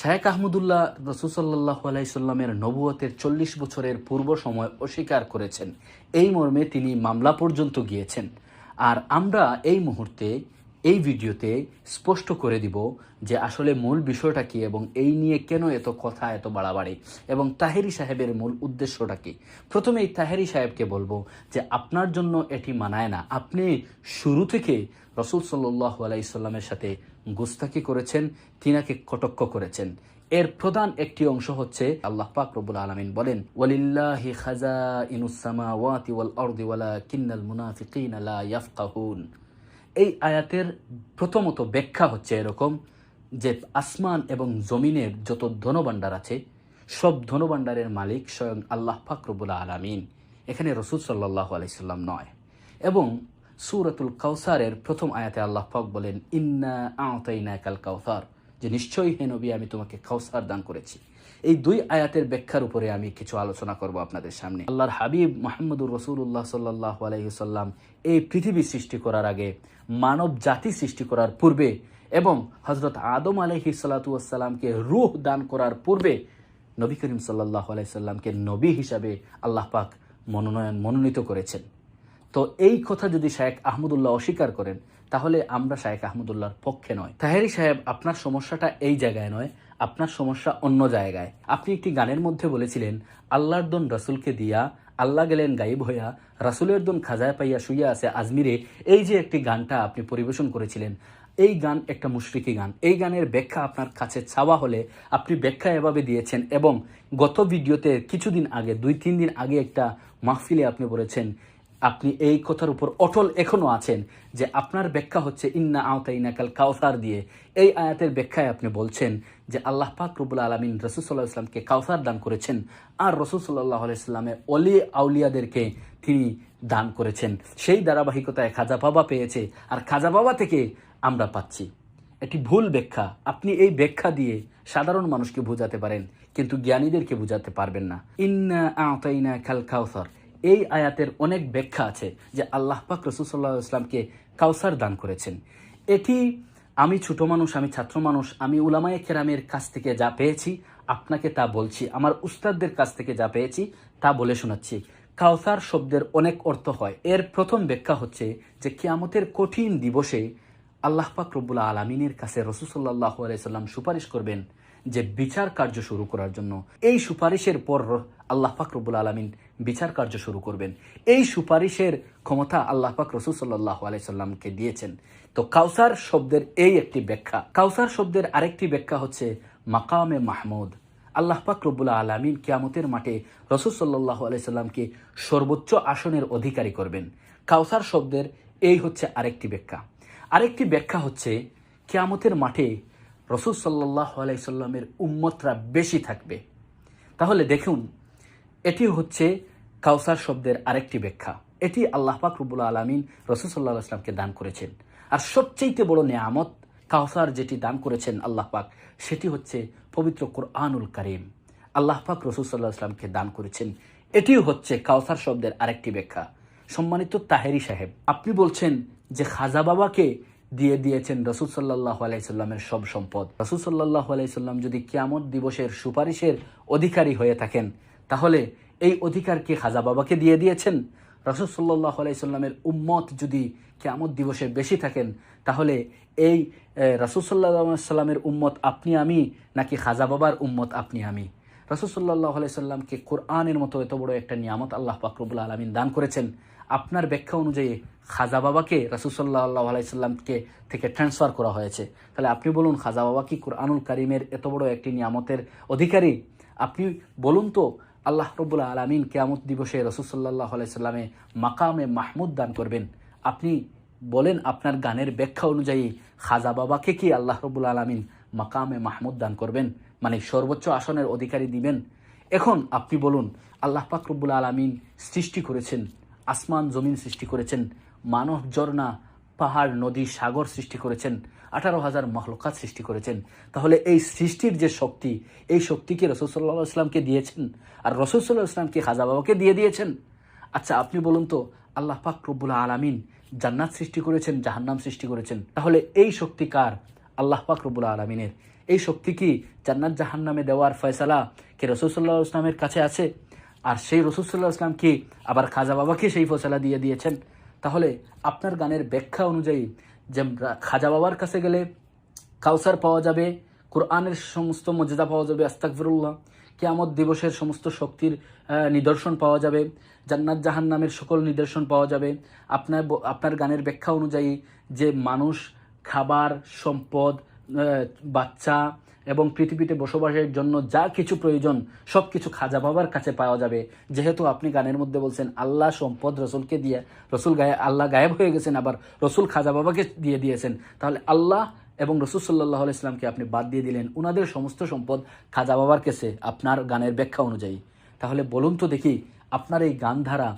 শায়েক আহমদুল্লাহ রসুসাল্লাহ আলাইসাল্লামের নবুয়তের চল্লিশ বছরের পূর্ব সময় অস্বীকার করেছেন। এই মর্মে তিনি মামলা পর্যন্ত গিয়েছেন। আর আমরা এই মুহূর্তে এই ভিডিওতে স্পষ্ট করে দিব যে আসলে মূল বিষয়টা কি এবং এই নিয়ে কেন এত কথা এত বাড়াবাড়ি এবং তাহেরি সাহেবের মূল উদ্দেশ্যটা কি। প্রথমে এই তাহেরি সাহেবকে বলব যে আপনার জন্য এটি মানায় না। আপনি শুরু থেকে রসুল সাল্লাহ আলাইসাল্লামের সাথে গুস্তাকি করেছেন, তিনাকে কটক্ষ করেছেন। এর প্রধান একটি অংশ হচ্ছে আল্লাহ পাক রব্বুল আলামিন বলেন, ওয়ালিল্লাহি খাজাইনুস সামাওয়াতি ওয়াল আরদি ওয়ালাকিন্নাল মুনাফিকিনা লা ইয়াফকাহুন। এই আয়াতের প্রথমত ব্যাখ্যা হচ্ছে এরকম যে আসমান এবং জমিনের যত ধনভাণ্ডার আছে, সব ধনভাণ্ডারের মালিক স্বয়ং আল্লাহ পাক রব্বুল আলামিন। এখানে রসুল সাল্লাহ আলাইসাল্লাম নয়। এবং সুরাতুল কাউসারের প্রথম আয়াতে আল্লাহ পাক বলেন, ইন্না আতাইনা কাল কাউসার। যে নিশ্চয়ই হে নবী, আমি তোমাকে কাউসার দান করেছি। এই দুই আয়াতের ব্যাখ্যার উপরে আমি কিছু আলোচনা করব আপনাদের সামনে। আল্লাহর হাবিব মোহাম্মদুর রসুল্লাহ সাল্লাহ আলাইসাল্লাম এই পৃথিবী সৃষ্টি করার আগে, মানব জাতি সৃষ্টি করার পূর্বে এবং হজরত আদম আলহি সাল্লাতুয়াসাল্লামকে রুহ দান করার পূর্বে নবী করিম সাল্লাহ আলাইসাল্লামকে নবী হিসাবে আল্লাহ পাক মনোনয়ন মনোনীত করেছেন। তো এই কথা যদি শায়েক আহমদুল্লাহ অস্বীকার করেন, তাহলে আমরা শায়েক আহমদুল্লাহর পক্ষে নয়। তাহেরি সাহেব, আপনার সমস্যাটা এই জায়গায় নয়, আপনার সমস্যা অন্য জায়গায়। আপনি একটি গানের মধ্যে বলেছিলেন, আল্লাহর দন রাসুলকে দিয়া, আল্লাহ গেলেন গাইব হইয়া, রাসুলের দন খাজায় পাইয়া শুইয়া আছে আজমিরে। এই যে একটি গানটা আপনি পরিবেশন করেছিলেন, এই গান একটা মুশরিকি গান। এই গানের ব্যাখ্যা আপনার কাছে ছাওয়া হলে আপনি ব্যাখ্যা এভাবে দিয়েছেন এবং গত ভিডিওতে কিছুদিন আগে দুই তিন দিন আগে একটা মাহফিলে আপনি বলেছেন আপনি এই কথার উপর অটল এখনও আছেন যে আপনার ব্যাখ্যা হচ্ছে, ইন্না আওতাইনা কাল কাউসার দিয়ে। এই আয়াতের ব্যাখ্যায় আপনি বলছেন যে আল্লাহ পাক রুবুল আলমিন রসুল সাল্লাহ ইসলামকে কাউসার দান করেছেন আর রসুল সাল্লাহ আলাইস্লামের অলি আউলিয়াদেরকে তিনি দান করেছেন। সেই ধারাবাহিকতায় খাজা বাবা পেয়েছে আর খাজা বাবা থেকে আমরা পাচ্ছি। এটি ভুল ব্যাখ্যা। আপনি এই ব্যাখ্যা দিয়ে সাধারণ মানুষকে বোঝাতে পারেন, কিন্তু জ্ঞানীদেরকে বোঝাতে পারবেন না। ইন্না আওতাইনা খাল কাউসার এই আয়াতের অনেক ব্যাখ্যা আছে যে আল্লাহ পাক রসুল্লাহ ইসলামকে কাউসার দান করেছেন। এটি আমি ছোট মানুষ, আমি ছাত্র মানুষ, আমি উলামায়ে কেরামের কাছ থেকে যা পেয়েছি, আপনাকে তা বলছি, আমার উস্তাদদের কাছ থেকে যা পেয়েছি, তা বলে শোনাচ্ছি। কাউসার শব্দের অনেক অর্থ হয়। এর প্রথম ব্যাখ্যা হচ্ছে যে কিয়ামতের কঠিন দিবসে আল্লাহ পাক রব্বুল আলমিনের কাছে রসুসল্লাহ আলাইসাল্লাম সুপারিশ করবেন যে বিচার কার্য শুরু করার জন্য। এই সুপারিশের পর আল্লাহ পাক রব্বুল আলমিন বিচার কার্য শুরু করবেন। এই সুপারিশের ক্ষমতা আল্লাহ পাক রসুল সাল্লাহ আলাইসাল্লামকে দিয়েছেন। তো কাউসার শব্দের এই একটি ব্যাখ্যা। কাউসার শব্দের আরেকটি ব্যাখ্যা হচ্ছে মাকামে মাহমুদ। আল্লাহ পাক রব্বুল আলমিন কিয়ামতের মাঠে রসুল সাল্লাহ আলাইসাল্লামকে সর্বোচ্চ আসনের অধিকারী করবেন। কাউসার শব্দের এই হচ্ছে আরেকটি ব্যাখ্যা। আরেকটি ব্যাখ্যা হচ্ছে কিয়ামতের মাঠে রসুল সাল্লাহ আলাইসাল্লামের উম্মতরা বেশি থাকবে। তাহলে দেখুন, এটি হচ্ছে কাউসার শব্দের আরেকটি ব্যাখ্যা। এটি আল্লাহ পাক রুবুল আলমিন রসুল সাল্লাহ আসলামকে দান করেছেন। আর সবচেয়ে বড় নিয়ামত কাউসার যেটি দান করেছেন আল্লাহ পাক, সেটি হচ্ছে পবিত্র কোরআনুল করিম। আল্লাহ পাক রসুল সাল্লাহ আসলামকে দান করেছেন। এটিও হচ্ছে কাউসার শব্দের আরেকটি ব্যাখ্যা। সম্মানিত তাহেরি সাহেব, আপনি বলছেন যে খাজা বাবাকে দিয়ে দিয়েছেন রসুল সাল্লাহ আলাইসাল্লামের সব সম্পদ। রসুল সাল্লাহ আলাইসাল্লাম যদি কিয়ামত দিবসের সুপারিশের অধিকারী হয়ে থাকেন, তাহলে এই অধিকার কি খাজা বাবাকে দিয়ে দিয়েছেন? রসুল সাল্লাহ আলাইসাল্লামের উম্মত যদি কিয়ামত দিবসে বেশি থাকেন, তাহলে এই রসুল সাল্লাহ সাল্লামের উম্মত আপনি আমি, নাকি খাজা বাবার উম্মত আপনি আমি? রসুল্লাহ আলাইসাল্লামকে কোরআনের মতো এত বড় একটা নিয়ামত আল্লাহ পাকরবুল আলমিন দান করেছেন। আপনার ব্যাখ্যা অনুযায়ী খাজা বাবাকে রাসুসাল্লাহ আল্লাহ আলাইসাল্লামকে থেকে ট্রান্সফার করা হয়েছে। তাহলে আপনি বলুন, খাজা বাবা কি কোরআনুল কারিমের এত বড় একটি নিয়ামতের অধিকারী? আপনি বলুন তো, আল্লাহ রবুল্লা আলমিন কেয়ামত দিবসে রসুসাল্লাহ আলাইসাল্লামে মাকামে মাহমুদ দান করবেন। আপনি বলেন, আপনার গানের ব্যাখ্যা অনুযায়ী খাজা বাবাকে কি আল্লাহ রবুল আলমিন মাকামে মাহমুদ দান করবেন? মানে সর্বোচ্চ আসনের অধিকারী দিবেন? এখন আপনি বলুন, আল্লাহ পাক রব্বুল আলমিন সৃষ্টি করেছেন আসমান জমিন সৃষ্টি করেছেন, মানব ঝর্ণা, পাহাড়, নদী, সাগর সৃষ্টি করেছেন, আঠারো হাজার মহলকাত সৃষ্টি করেছেন। তাহলে এই সৃষ্টির যে শক্তি, এই শক্তিকে রসুল্লাহ ইসলামকে দিয়েছেন আর রসুল্লাহ ইসলামকে খাজা বাবাকে দিয়ে দিয়েছেন। আচ্ছা আপনি বলুন তো, আল্লাহ পাক রব্বুল আলমিন জান্নাত সৃষ্টি করেছেন, জাহান্নাম সৃষ্টি করেছেন। তাহলে এই শক্তি কার? আল্লাহ পাক রব্বুল আলমিনের। এই শক্তি কি জান্নাত জাহান্নামে দেওয়ার ফয়সালা কি রসুল্লাহ ইসলামের কাছে আছে? আর সেই রসুল্লাহ ইসলাম কি আবার খাজা বাবাকে সেই ফয়সালা দিয়ে দিয়েছেন? তাহলে আপনার গানের ব্যাখ্যা অনুযায়ী যে খাজা বাবার কাছে গেলে কাউসার পাওয়া যাবে, কোরআনের সমস্ত মর্যাদা পাওয়া যাবে আস্তাকফিরুল্লাহ কিয়ামত দিবসের সমস্ত শক্তির নিদর্শন পাওয়া যাবে, জান্নাত জাহান নামের সকল নিদর্শন পাওয়া যাবে। আপনার আপনার গানের ব্যাখ্যা অনুযায়ী যে মানুষ খাবার, সম্পদ বাচ্চা এবং পৃথিবীতে বসবাসের জন্য যা কিছু প্রয়োজন সব কিছু খাজা বাবার কাছে পাওয়া যাবে। যেহেতু আপনি গানের মধ্যে বলছেন, আল্লাহ সম্পদ রসুলকে দিয়ে, রসুল গায়ে, আল্লাহ গায়েব হয়ে গেছেন, আবার রসুল খাজা বাবাকে দিয়ে দিয়েছেন, তাহলে আল্লাহ এবং রসুল সাল্লাহ ইসলামকে আপনি বাদ দিয়ে দিলেন। উনাদের সমস্ত সম্পদ খাজা বাবার কাছে, আপনার গানের ব্যাখ্যা অনুযায়ী। তাহলে বলুন তো দেখি, আপনার এই গান ধারা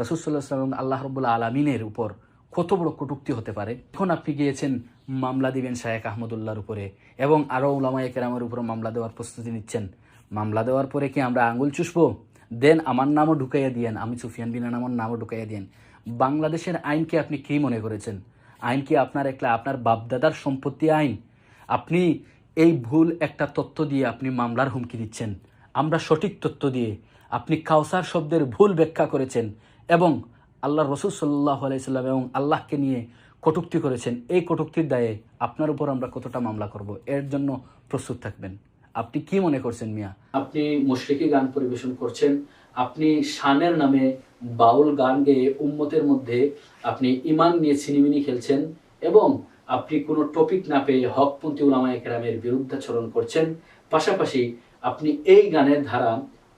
রসুল সাল্লাহ সাল্লাম আল্লাহ রবুল্লা আলমিনের উপর কত বড় কটুক্তি হতে পারে? এখন আপনি গিয়েছেন মামলা দিবেন শায়েক আহমদুল্লাহর উপরে। এবং আরও উলামায়ে কেরামের উপর মামলা দেওয়ার প্রস্তুতি নিচ্ছেন। মামলা দেওয়ার পরে কি আমরা আঙুল চুষবো? দেন আমার নামও ঢুকাইয়া দিয়েন। আমি সুফিয়ান বিনান আমার নামও ঢুকাইয়া দিয়েন। বাংলাদেশের আইনকে আপনি কি মনে করেছেন? আইন কি আপনার একটা আপনার বাপদাদার সম্পত্তি আইন? আপনি এই ভুল একটা তথ্য দিয়ে আপনি মামলার হুমকি দিচ্ছেন। আমরা সঠিক তথ্য দিয়ে আপনি কাউসার শব্দের ভুল ব্যাখ্যা করেছেন। এবং আল্লাহ রসুল সাল্লাহ আলাইসাল্লাম এবং আল্লাহকে নিয়ে কটুক্তি করেছেন। এই কটুক্তির দায়ে আপনার উপর আমরা কতটা মামলা করব, এর জন্য প্রস্তুত থাকবেন। আপনি কি মনে করছেন মিয়া? আপনি মুশরিকি গান পরিবেশন করছেন। আপনি শানের নামে বাউল গান গেয়ে উম্মতের মধ্যে আপনি ইমান নিয়ে ছিনিমিনি খেলছেন এবং আপনি কোনো টপিক না পেয়ে হকপন্থী উলামা একরামের বিরুদ্ধাচরণ করছেন। পাশাপাশি আপনি এই গানের ধারা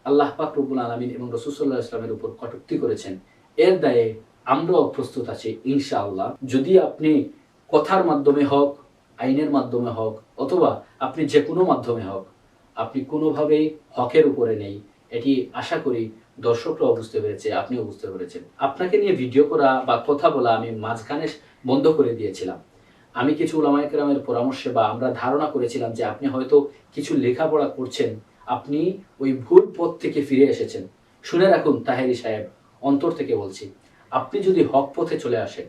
আল্লাহ পাক রব্বুল আলমিন এবং রসুল্লাহ ইসলামের উপর কটুক্তি করেছেন। এর দায়ে আমরাও প্রস্তুত আছি, ইনশাআল্লাহ। যদি আপনি কথার মাধ্যমে হোক, আইনের মাধ্যমে হোক, অথবা আপনি যে কোনো মাধ্যমে হোক, আপনি কোনোভাবেই হকের উপরে নেই, এটি আশা করি দর্শকরাও বুঝতে পেরেছে, আপনিও বুঝতে পেরেছেন। আপনাকে নিয়ে ভিডিও করা বা কথা বলা আমি মাঝখানে বন্ধ করে দিয়েছিলাম। আমি কিছু উলামায়ে কেরামের পরামর্শে বা আমরা ধারণা করেছিলাম যে আপনি হয়তো কিছু লেখাপড়া করছেন, আপনি ওই ভুল পথ থেকে ফিরে এসেছেন। শুনে রাখুন, তাহেরি সাহেব, অন্তর থেকে বলছি। আপনি যদি হক পথে চলে আসেন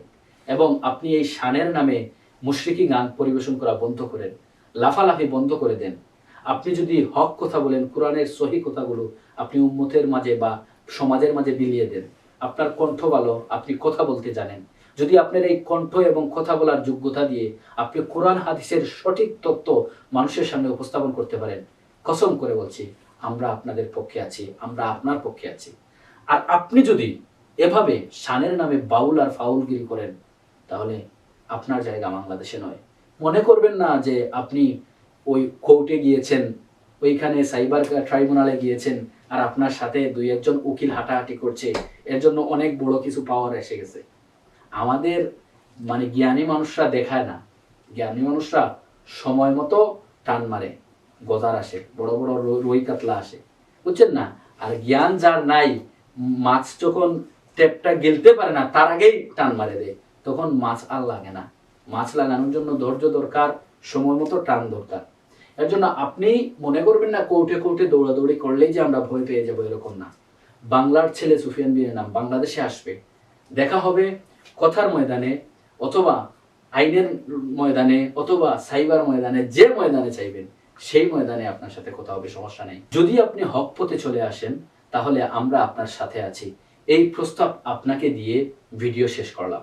এবং আপনি এই শানের নামে মুশরিকি গান পরিবেশন করা বন্ধ করেন, লাফালাফি বন্ধ করে দেন, আপনি যদি হক কথা বলেন, কোরআনের সহি কথাগুলো আপনি উম্মতের মাঝে বা সমাজের মাঝে বিলিয়ে দেন, আপনার কণ্ঠ ভালো, আপনি কথা বলতে জানেন। যদি আপনার এই কণ্ঠ এবং কথা বলার যোগ্যতা দিয়ে আপনি কোরআন হাদিসের সঠিক তত্ত্ব মানুষের সামনে উপস্থাপন করতে পারেন, কসম করে বলছি, আমরা আপনাদের পক্ষে আছি, আমরা আপনার পক্ষে আছি। আর আপনি যদি এভাবে শানের নামে বাউল আর ফাউলগিরি করেন, তাহলে আপনার জায়গা বাংলাদেশে নয়। মনে করবেন না যে আপনি ওই কোর্টে গিয়েছেন, ওইখানে সাইবার ট্রাইব্যুনালে গিয়েছেন, আর আপনার সাথে দুই একজন উকিল হাঁটাহাঁটি করছে, এর জন্য অনেক বড় কিছু পাওয়ার এসে গেছে। আমাদের মানে জ্ঞানী মানুষরা দেখায় না। জ্ঞানী মানুষরা সময় মতো টান মারে, গজার আসে, বড় বড় রুই কাতলা আসে। বুঝছেন না? আর জ্ঞান যার নাই, মাছ যখন টেপটা গেলতে পারে না, তার আগেই টান মারে দেয়। তখন মাছ আর লাগে না। মাছ লাগানোর জন্য ধৈর্য দরকার, সময় মতো টান দরকার। এর জন্য আপনি মনে করবেন না, কৌটে কৌটে দৌড়াদৌড়ি করলেই যে আমরা ভয় পেয়ে যাব এরকম না। বাংলার ছেলে সুফিয়ান বিনের নাম বাংলাদেশে আসবে। দেখা হবে কথার ময়দানে অথবা আইনের ময়দানে অথবা সাইবার ময়দানে, যে ময়দানে চাইবেন, সেই ময়দানে আপনার সাথে কথা হবে, সমস্যা নেই। যদি আপনি হক পথে চলে আসেন, তাহলে আমরা আপনার সাথে আছি। এই প্রস্তাব আপনাকে দিয়ে ভিডিও শেষ করলাম।